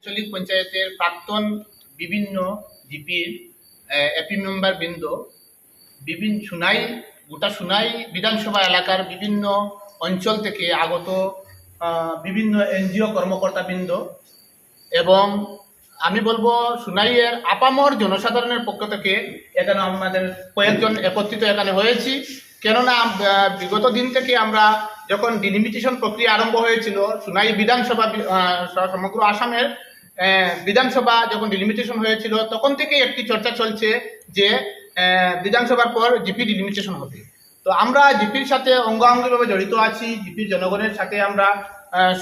আঞ্চলিক পঞ্চায়েতের প্রাক্তন বিভিন্ন জিপির এপি মেম্বার বৃন্দ, বিভিন্ন সুনাই, গোটা সুনাই বিধানসভা এলাকার বিভিন্ন অঞ্চল থেকে আগত বিভিন্ন এনজিও কর্মকর্তাবৃন্দ এবং আমি বলব সুনাইয়ের আপামর জনসাধারণের পক্ষ থেকে এখানে আমাদের কয়েকজন একত্রিত এখানে হয়েছি। কেননা বিগত দিন থেকে আমরা যখন ডিলিমিটেশন প্রক্রিয়া আরম্ভ হয়েছিল, সুনাই বিধানসভা সমগ্র আসামের বিধানসভা যখন ডিলিমিটেশন হয়েছিল, তখন থেকেই একটি চর্চা চলছে যে বিধানসভার পর জিপি ডিলিমিটেশন হবে। তো আমরা জিপির সাথে অঙ্গাঙ্গিভাবে জড়িত আছি, জিপির জনগণের সাথে আমরা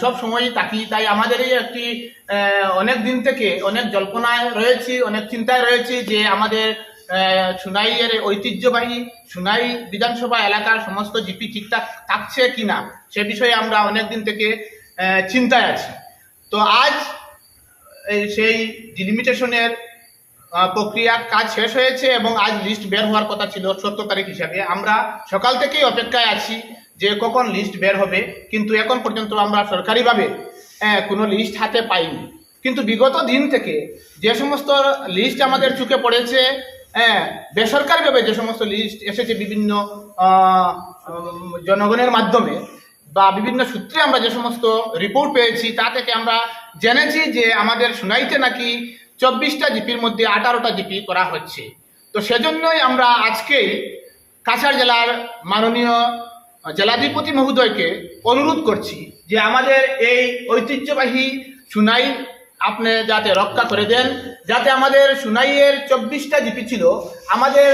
সব সময়ই থাকি। তাই আমাদেরই একটি অনেক দিন থেকে অনেক জল্পনায় রয়েছি, অনেক চিন্তায় রয়েছি যে আমাদের সুনাইয়ের ঐতিহ্যবাহী সুনাই বিধানসভা এলাকার সমস্ত জিপি ঠিকঠাক থাকছে কিনা, সে বিষয়ে আমরা অনেক দিন থেকে চিন্তায় আছি। তো আজ সেই ডিলিমিটেশনের প্রক্রিয়ার কাজ শেষ হয়েছে এবং আজ লিস্ট বের হওয়ার কথা ছিল সত্তর তারিখ হিসাবে। আমরা সকাল থেকেই অপেক্ষায় আছি যে কখন লিস্ট বের হবে, কিন্তু এখন পর্যন্ত আমরা সরকারিভাবে কোনো লিস্ট হাতে পাইনি। কিন্তু বিগত দিন থেকে যে সমস্ত লিস্ট আমাদের চোখে পড়েছে হ্যাঁ বেসরকারিভাবে যে সমস্ত লিস্ট এসেছে বিভিন্ন জনগণের মাধ্যমে বা বিভিন্ন সূত্রে আমরা যে সমস্ত রিপোর্ট পেয়েছি, তা থেকে আমরা জেনেছি যে আমাদের সুনাইতে নাকি চব্বিশটা জিপির মধ্যে আঠারোটা জিপি করা হচ্ছে। তো সেজন্যই আমরা আজকেই কাছাড় জেলার মাননীয় জেলাধিপতি মহোদয়কে অনুরোধ করছি যে আমাদের এই ঐতিহ্যবাহী সুনাই আপনি যাতে রক্ষা করে দেন, যাতে আমাদের সুনাইয়ের চব্বিশটা জিপি ছিল, আমাদের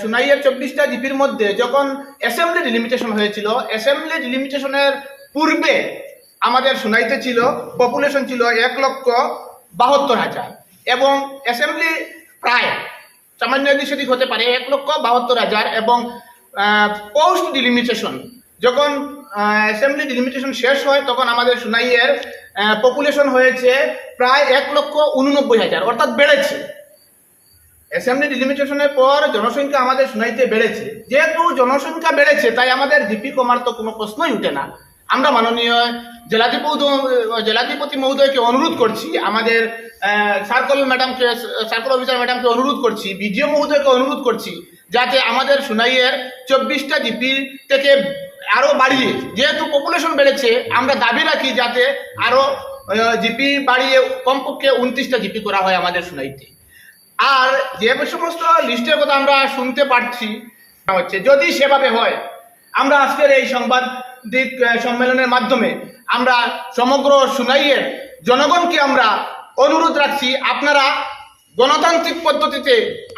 সুনাইয়ের চব্বিশটা জিপির মধ্যে যখন অ্যাসেম্বলি ডিলিমিটেশন হয়েছিল অ্যাসেম্বলি ডিলিমিটেশনের পূর্বে আমাদের সুনাইতে ছিল পপুলেশন ছিল এক লক্ষ বাহাত্তর হাজার। এবং অ্যাসেম্বলি প্রায় সামান্য সেদিক হতে পারে, এক লক্ষ বাহাত্তর হাজার এবং পোস্ট ডিলিমিটেশন যখন অ্যাসেম্বলি ডিলিমিটেশন শেষ হয়, তখন আমাদের সুনাইয়ের পপুলেশন হয়েছে প্রায় এক লক্ষ উননব্বই হাজার, অর্থাৎ বেড়েছে। অ্যাসেম্বলি ডিলিমিটেশনের পর জনসংখ্যা আমাদের সুনাইতে বেড়েছে। যেহেতু জনসংখ্যা বেড়েছে, তাই আমাদের জিপি কমার তো কোনো প্রশ্নই উঠে না। আমরা মাননীয় জেলাধিপতি জেলাধিপতি মহোদয়কে অনুরোধ করছি, আমাদের সার্কল ম্যাডামকে সার্কল অফিসার ম্যাডামকে অনুরোধ করছি বিডিও মহোদয়কে অনুরোধ করছি, যাতে আমাদের সুনাইয়ের চব্বিশটা জিপি থেকে আরও বাড়িয়ে, যেহেতু পপুলেশন বেড়েছে, আমরা দাবি রাখি যাতে আরও জিপি বাড়িয়ে কমপক্ষে উনত্রিশটা জিপি করা হয় আমাদের সুনাইতে আর যে সমস্ত লিস্টের কথা আমরা শুনতে পাচ্ছি হচ্ছে যদি সেভাবে হয়, আমরা আজকের এই সংবাদ সম্মেলনের মাধ্যমে আমরা সমগ্র সুনাইয়ের জনগণকে আমরা অনুরোধ রাখছি, আপনারা গণতান্ত্রিক পদ্ধতিতে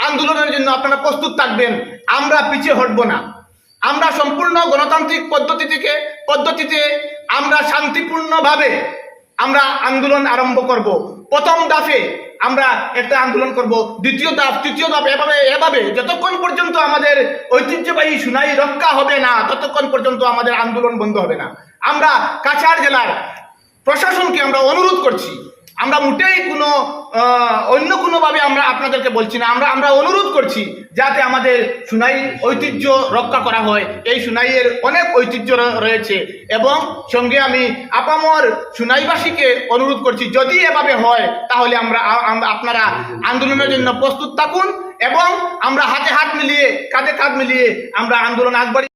আন্দোলনের জন্য আপনারা প্রস্তুত থাকবেন, আমরা পিছিয়ে হটব না। আমরা সম্পূর্ণ গণতান্ত্রিক পদ্ধতি থেকে পদ্ধতিতে আমরা শান্তিপূর্ণভাবে আমরা আন্দোলন আরম্ভ করব। প্রথম দাফে আমরা একটা আন্দোলন করব। দ্বিতীয় ধাপ, তৃতীয় ধাপ, এভাবে এভাবে। যতক্ষণ পর্যন্ত আমাদের ঐতিহ্যবাহী সুনাই রক্ষা হবে না, ততক্ষণ পর্যন্ত আমাদের আন্দোলন বন্ধ হবে না। আমরা কাছাড় জেলার প্রশাসনকে আমরা অনুরোধ করছি। আমরা মোটেই কোনো অন্য কোনোভাবে আমরা আপনাদেরকে বলছি না। আমরা আমরা অনুরোধ করছি যাতে আমাদের সুনাই ঐতিহ্য রক্ষা করা হয়। এই সুনাইয়ের অনেক ঐতিহ্য রয়েছে এবং সঙ্গে আমি আপামর সুনাইবাসীকে অনুরোধ করছি, যদি এভাবে হয়, তাহলে আমরা আপনারা আন্দোলনের জন্য প্রস্তুত থাকুন এবং আমরা হাতে হাত মিলিয়ে, কাঁধে কাঁধ মিলিয়ে আমরা আন্দোলন আগবাড়ি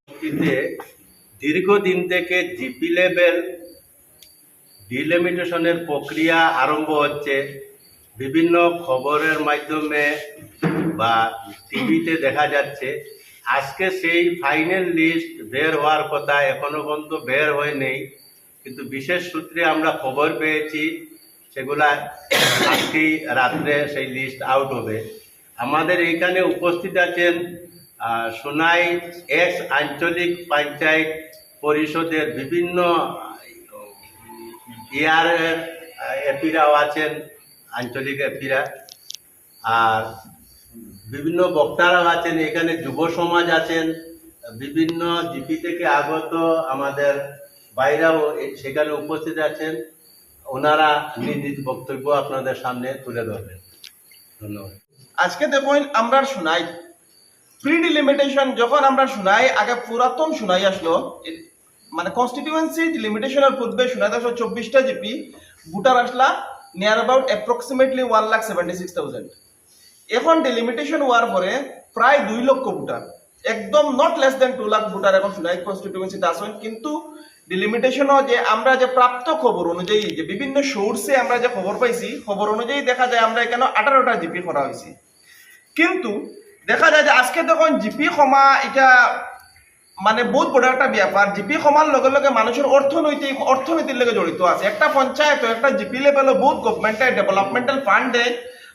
দীর্ঘদিন থেকে জিপি লেভেল ডিলিমিটেশনের প্রক্রিয়া আরম্ভ হচ্ছে বিভিন্ন খবরের মাধ্যমে বা টিভিতে দেখা যাচ্ছে। আজকে সেই ফাইনাল লিস্ট বের হওয়ার কথা এখনও পর্যন্ত বের হয়ে নেই। কিন্তু বিশেষ সূত্রে আমরা খবর পেয়েছি, সেগুলা আজকেই রাত্রে সেই লিস্ট আউট হবে। আমাদের এইখানে উপস্থিত আছেন সোনাই এক্স আঞ্চলিক পঞ্চায়েত পরিষদের বিভিন্ন ইয়ারের এপিরাও আছেন, আঞ্চলিক এপিরা। আর বিভিন্ন বক্তারাও আছেন, এখানে যুব সমাজ আছেন, বিভিন্ন জিপি থেকে আগত আমাদের বাইরাও সেখানে উপস্থিত আছেন। ওনারা নিজ নিজ বক্তব্য আপনাদের সামনে তুলে ধরবেন। ধন্যবাদ। আজকে দেখুন আমরা শুনাই। প্রি ডিলিমিটেশন যখন আমরা শুনাই, আগে পুরাতন শুনাই আসলো মানে কনস্টিটিউয়েন্সি লিমিটেশনের পূর্বে শুনাই আসলো চব্বিশটা জিপি ভোটার আসলা near about approximately one lakh seventy six thousand এখন ডিলিমিটেশন হওয়ার পরে প্রায় দুই লক্ষ ভোটার। একদম not less than two lakh voter এখন সুনাই কনস্টিটিউয়েন্সিতে আসেন। কিন্তু ডিলিমিটেশনও যে আমরা যে প্রাপ্ত খবর অনুযায়ী, যে বিভিন্ন সোর্সে আমরা যে খবর পাইছি, খবর অনুযায়ী দেখা যায় আমরা এখানে আঠারোটা জিপি করা হয়েছে কিন্তু দেখা যায় যে আজকে তখন জিপি ক্ষমা এটা মানে বহুত বড় একটা ব্যাপার জিপি সমান লগে লগে মানুষের অর্থনৈতিক অর্থনীতির লগে জড়িত আছে। একটা পঞ্চায়েত, একটা জিপি লেভেল বহুত গভর্নমেন্টের ডেভেলপমেন্টাল ফান্ড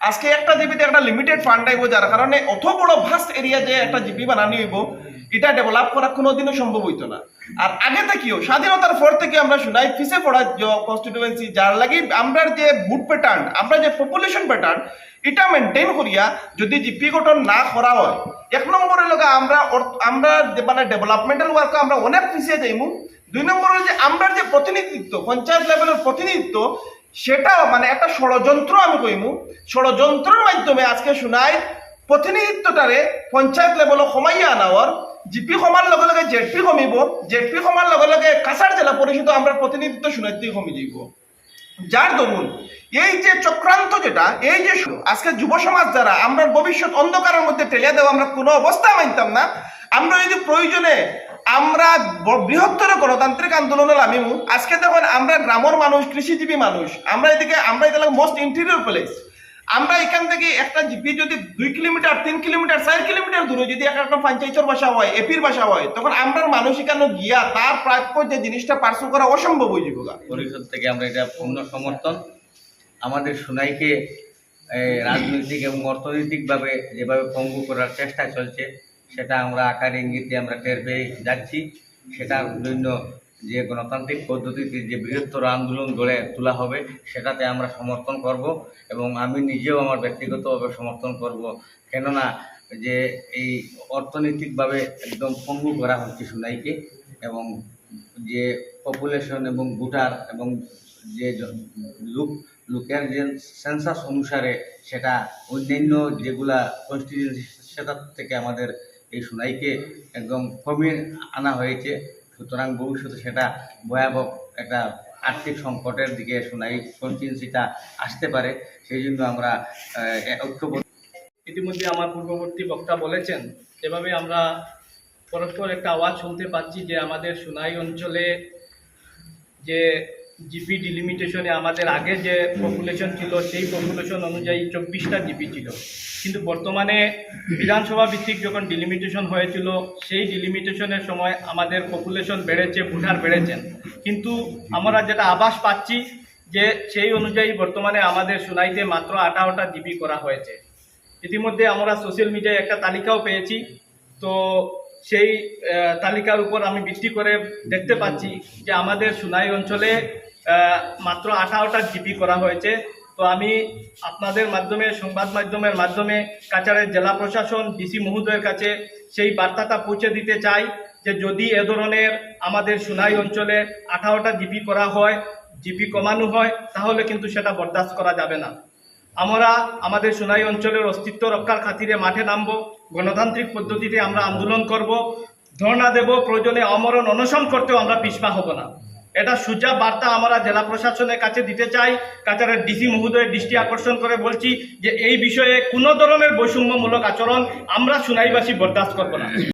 আজকে একটা জিপিতে একটা লিমিটেড ফান্ড আইব, যার কারণে অত বড় ভাস্ট এরিয়া যে একটা জিপি বানানি হইব। এটা ডেভেলপ করা কোনোদিনও সম্ভব হইতো না। আর আগে থেকেও, স্বাধীনতার পর থেকে আমরা শুনাই, ফিসে পড়া কনস্টিটিউয়েন্সি যার লাগি আমরা যে বুট প্যাটার্ন আমরা যে পপুলেশন প্যাটার্ন এটা মেনটেন করিয়া যদি জিপি গঠন না করা হয়, এক নম্বরের লগে আমরা আমরা মানে ডেভেলপমেন্টাল ওয়ার্ক আমরা অনেক পিছিয়ে যাইমু। দুই নম্বরের যে আমরা যে প্রতিনিধিত্ব, পঞ্চায়েত লেভেলের প্রতিনিধিত্ব, সেটা মানে একটা ষড়যন্ত্র আমি কইমু। ষড়যন্ত্রের মাধ্যমে আজকে শুনাই, প্রতিনিধিত্বটারে পঞ্চায়েত লেভেলে কমাইয়া আনাওয়ার জিপি কমার লগে জেডপি কমিব, জেডপি কমার লগে লগে কাছাড় জেলা পরিষদ আমরা প্রতিনিধিত্ব শুনাইতে কমি যাইব যার দরুন এই যে চক্রান্ত যেটা, এই যে আজকে যুব সমাজ যারা আমরা ভবিষ্যৎ অন্ধকারের মধ্যে ঠেলে দেওয়া আমরা কোনো অবস্থা মানতাম না। আমরা যদি প্রয়োজনে আমরা বৃহত্তর গণতান্ত্রিক আন্দোলনে নামিমু। আজকে দেখুন আমরা গ্রামের মানুষ কৃষিজীবী মানুষ। আমরা এদিকে আমরা এদিকে মোস্ট ইন্টেরিয়র প্লেস আমরা এখান থেকে একটা জিপি যদি দুই কিলোমিটার, তিন কিলোমিটার, চার কিলোমিটার দূরে যদি একটা একটা পঞ্চায়েতের বাসা হয়, এপির বাসা হয়, তখন আমরা মানুষ এখানে গিয়া তার প্রাপ্য যে জিনিসটা পার্সল করা অসম্ভব হয়ে যাবে। পরিষদ থেকে আমরা এটা পূর্ণ সমর্থন আমাদের সোনাইকে রাজনৈতিক এবং অর্থনৈতিকভাবে যেভাবে পঙ্গু করার চেষ্টা চলছে, সেটা আমরা আকার ইঙ্গিতে আমরা টের পেয়ে যাচ্ছি সেটার জন্য যে গণতান্ত্রিক পদ্ধতিতে যে বৃহত্তর আন্দোলন গড়ে তোলা হবে, সেটাতে আমরা সমর্থন করব এবং আমি নিজেও আমার ব্যক্তিগতভাবে সমর্থন করব। কেননা যে এই অর্থনৈতিকভাবে একদম পঙ্গু করা হচ্ছে সোনাইকে এবং যে পপুলেশন এবং ভোটার এবং যে লোক, লোকের যে সেন্সাস অনুসারে সেটা অন্যান্য যেগুলা কনস্টিটিউন্সি সেটার থেকে আমাদের এই সোনাইকে একদম কমিয়ে আনা হয়েছে। সুতরাং ভবিষ্যতে সেটা ভয়াবহ একটা আর্থিক সংকটের দিকে শোনাই কনস্টিটিউন্সিটা আসতে পারে, সেই জন্য আমরা ঐক্যবদ্ধ। ইতিমধ্যে আমার পূর্ববর্তী বক্তা বলেছেন, এভাবে আমরা পরস্পর একটা আওয়াজ শুনতে পাচ্ছি যে আমাদের সুনাই অঞ্চলে যে জিপি ডিলিমিটেশনে আমাদের আগে যে পপুলেশন ছিল, সেই পপুলেশন অনুযায়ী চব্বিশটা জিপি ছিল। কিন্তু বর্তমানে বিধানসভা ভিত্তিক যখন ডিলিমিটেশন হয়েছিল, সেই ডিলিমিটেশনের সময় আমাদের পপুলেশন বেড়েছে, ভোটার বেড়েছেন। কিন্তু আমরা যেটা আভাস পাচ্ছি যে সেই অনুযায়ী বর্তমানে আমাদের সুনাইতে মাত্র আঠারোটা জিপি করা হয়েছে। ইতিমধ্যে আমরা সোশ্যাল মিডিয়ায় একটা তালিকাও পেয়েছি। তো সেই তালিকার উপর আমি ভিত্তি করে দেখতে পাচ্ছি যে আমাদের সুনাই অঞ্চলে মাত্র আঠারোটা জিপি করা হয়েছে। তো আমি আপনাদের মাধ্যমে, সংবাদ মাধ্যমের মাধ্যমে কাছাড়ের জেলা প্রশাসন, ডিসি মহোদয়ের কাছে সেই বার্তাটা পৌঁছে দিতে চাই যে যদি এ ধরনের আমাদের সুনাই অঞ্চলে আঠারোটা জিপি করা হয়, জিপি কমানো হয়, তাহলে কিন্তু সেটা বরদাস্ত করা যাবে না। আমরা আমাদের সোনাই অঞ্চলের অস্তিত্ব রক্ষার খাতিরে মাঠে নামব, গণতান্ত্রিক পদ্ধতিতে আমরা আন্দোলন করব, ধর্ণা দেব, প্রয়োজনে অমরণ অনশন করতেও আমরা পিছপা হব না। এটা সোজা বার্তা আমরা জেলা প্রশাসনের কাছে দিতে চাই। কাছাড়ের ডিসি মহোদয়ের দৃষ্টি আকর্ষণ করে বলছি যে এই বিষয়ে কোনো ধরনের বৈষম্যমূলক আচরণ আমরা সুনাইবাসী বরদাস্ত করব না।